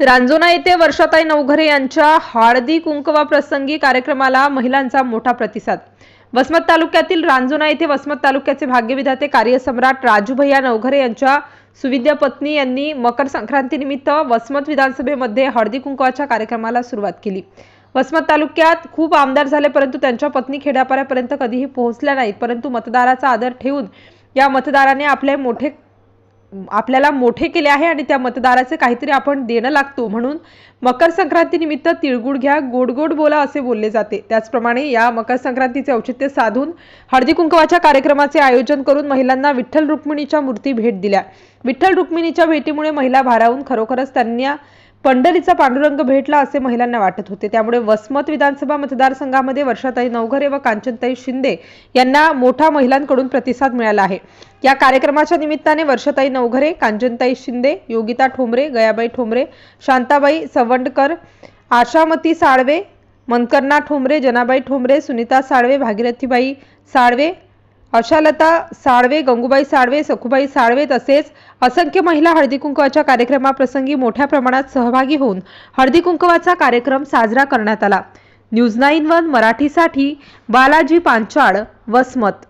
रांजोना येथे वर्षाताई नवघरे यांच्या हळदी कुंकवा प्रसंगी कार्यक्रमाला महिलांचा मोठा प्रतिसाद. वसमत तालुक्यातील रांजोना येथे वसमत तालुक्याचे भाग्यविधाते कार्यसम्राट राजूभैया नवघरे यांच्या सुविद्या पत्नी यांनी मकर संक्रांतीनिमित्त वसमत विधानसभेमध्ये हळदी कुंकवाच्या कार्यक्रमाला सुरुवात केली. वसमत तालुक्यात खूप आमदार झाले परंतु त्यांच्या पत्नी खेड्यापाड्यापर्यंत कधीही पोहोचल्या नाहीत. परंतु मतदाराचा आदर ठेवून या मतदाराने आपले मोठे आपल्याला मोठे केले आहे आणि त्या मतदाराचे काहीतरी आपण देणं लागतो. म्हणून मकर संक्रांतीनिमित्त तिळगुळ घ्या गोड गोड बोला असे बोलले जाते. त्याचप्रमाणे या मकर संक्रांतीचे औचित्य साधून हळदी कुंकवाच्या कार्यक्रमाचे आयोजन करून महिलांना विठ्ठल रुक्मिणीच्या मूर्ती भेट दिल्या. विठ्ठल रुक्मिणीच्या भेटीमुळे महिला भारावून खरोखरच त्यांना पंढरीचा पांडुरंग भेटला असे महिलांना वाटत होते. त्यामुळे वसमत विधानसभा मतदारसंघामध्ये वर्षाताई नवघरे व कांचनताई शिंदे यांना मोठा महिलांकडून प्रतिसाद मिळाला आहे. या कार्यक्रमाच्या निमित्ताने वर्षाताई नवघरे कांचनताई शिंदे योगिता ठोंबरे गयाबाई ठोंबरे शांताबाई सवंडकर आशामती साळवे मनकर्णा ठोंबरे जनाबाई ठोंबरे सुनीता साळवे भागीरथीबाई साळवे आशालता साळवे गंगूबाई साळवे सखुबाई साळवे तसेच असंख्य महिला हळदी कुंकवाच्या कार्यक्रमाप्रसंगी मोठ्या प्रमाणात सहभागी होऊन हळदी कुंकवाचा कार्यक्रम साजरा करण्यात आला. न्यूज नाईन वन मराठीसाठी बालाजी पांचाळ वसमत.